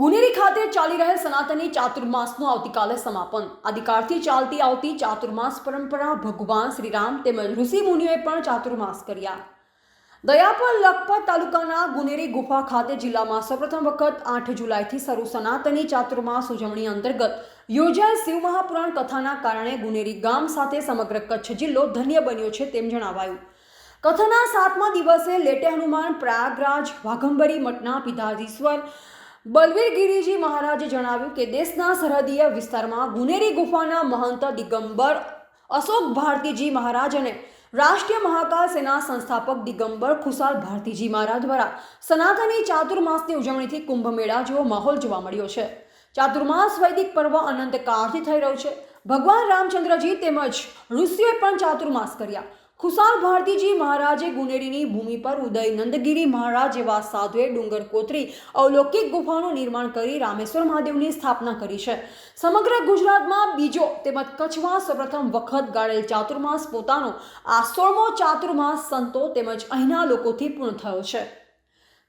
ગુનેરી ખાતે ચાલી રહેલ સનાતની ચાતુર્માસનું આવતીકાલે સમાપન. આદિકાળથી ચાલતી આવતી ચાતુર્માસ પરંપરા ભગવાન શ્રીરામ તેમજ ઋષિ મુનિઓએ પણ ચાતુર્માસ કર્યા. દયાપર લખપત તાલુકાના ગુનેરી ગુફા ખાતે જિલ્લામાં સૌપ્રથમ વખત આઠ જુલાઈથી શરૂ સનાતની ચાતુર્માસ ઉજવણી અંતર્ગત યોજાયેલ શિવ મહાપુરાણ કથાના કારણે ગુનેરી ગામ સાથે સમગ્ર કચ્છ જિલ્લો ધન્ય બન્યો છે તેમ જણાવાયું. કથાના સાતમા દિવસે લેટે હનુમાન પ્રયાગરાજ વાઘંબરી મઠના પિતાધીશ્વર બલવીર ગિરીજી મહારાજે જણાવ્યું કે દેશના સરહદીય વિસ્તારમાં ગુનેરી ગુફાના મહંત દિગંબર અશોક ભારતીજી મહારાજ અને રાષ્ટ્રીય મહાકાલ સેના સંસ્થાપક દિગંબર ખુશાલ ભારતીજી મહારાજ દ્વારા સનાતની ચાતુર્માસની ઉજવણીથી કુંભ મેળા જેવો માહોલ જોવા મળ્યો છે. ચાતુર્માસ વૈદિક પર્વ અનંત કાળથી થઈ રહ્યું છે. ભગવાન રામચંદ્રજી તેમજ ઋષિએ પણ ચાતુર્માસ કર્યા. ખુશાલ ભારતીજી મહારાજે ગુનેરીની ભૂમિ પર ઉદય નંદગીરી મહારાજ એવા સાધુએ ડુંગર કોતરી અવલૌકિક ગુફાનું નિર્માણ કરી રામેશ્વર મહાદેવની સ્થાપના કરી છે. સમગ્ર ગુજરાતમાં બીજો તેમજ કચ્છમાં સૌપ્રથમ વખત ગાળેલ ચાતુર્માસ પોતાનો આ સોળમો ચાતુર્માસ સંતો તેમજ અહીંના લોકોથી પૂર્ણ થયો છે.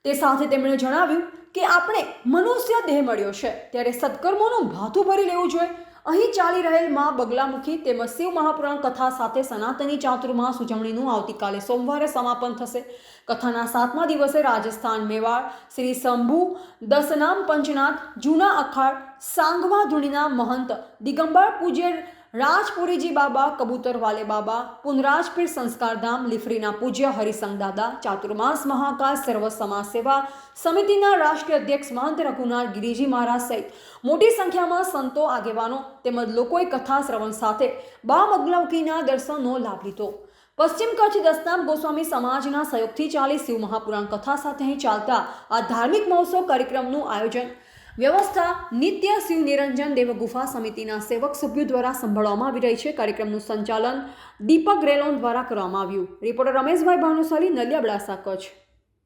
તે સાથે તેમણે જણાવ્યું કે આપણે મનુષ્ય દેહ મળ્યો છે, ત્યારે સત્કર્મોનું ભાથું ભરી લેવું જોઈએ. અહીં ચાલી રહેલમાં બગલામુખી તેમજ શિવ મહાપુરાણ કથા સાથે સનાતની ચાતુર્માસ ઉજવણીનું આવતીકાલે સોમવારે સમાપન થશે. કથાના સાતમા દિવસે રાજસ્થાન મેવાડ, શ્રી શંભુ, દસનામ પંચનાથ જૂના અખાડ, સાંગવા ધૂણીના મહંત, દિગંબર પૂજ્ય રાજપુરીજી બાબા કબૂતરવાલે બાબા, પુનરાજપીર સંસ્કારધામ લીફરીના પૂજ્ય હરિસંગ દાદા, ચાતુર્માસ મહાકાલ, સર્વ સમાજ સેવા સમિતિના રાષ્ટ્રીય અધ્યક્ષ મહંત રઘુનાથ ગિરિજી મહારાજ સહિત મોટી સંખ્યામાં સંતો, આગેવાનો તેમજ લોકોએ કથા શ્રવણ સાથે બા મગલવકીના દર્શનનો લાભ લીધો. પશ્ચિમ કચ્છ દસનામ ગોસ્વામી સમાજના સહયોગથી ચાલી શિવ મહાપુરાણ કથા સાથે ચાલતા આ ધાર્મિક મહોત્સવ કાર્યક્રમનું આયોજન વ્યવસ્થા નિત્ય શિવ નિરંજન દેવ ગુફા સમિતિના સેવક સભ્યો દ્વારા સંભાળવામાં આવી રહી છે. કાર્યક્રમનું સંચાલન દીપક રેલોન દ્વારા કરવામાં આવ્યું. રિપોર્ટર રમેશભાઈ ભાનુશાલી નલિયાબડાસા કચ્છ.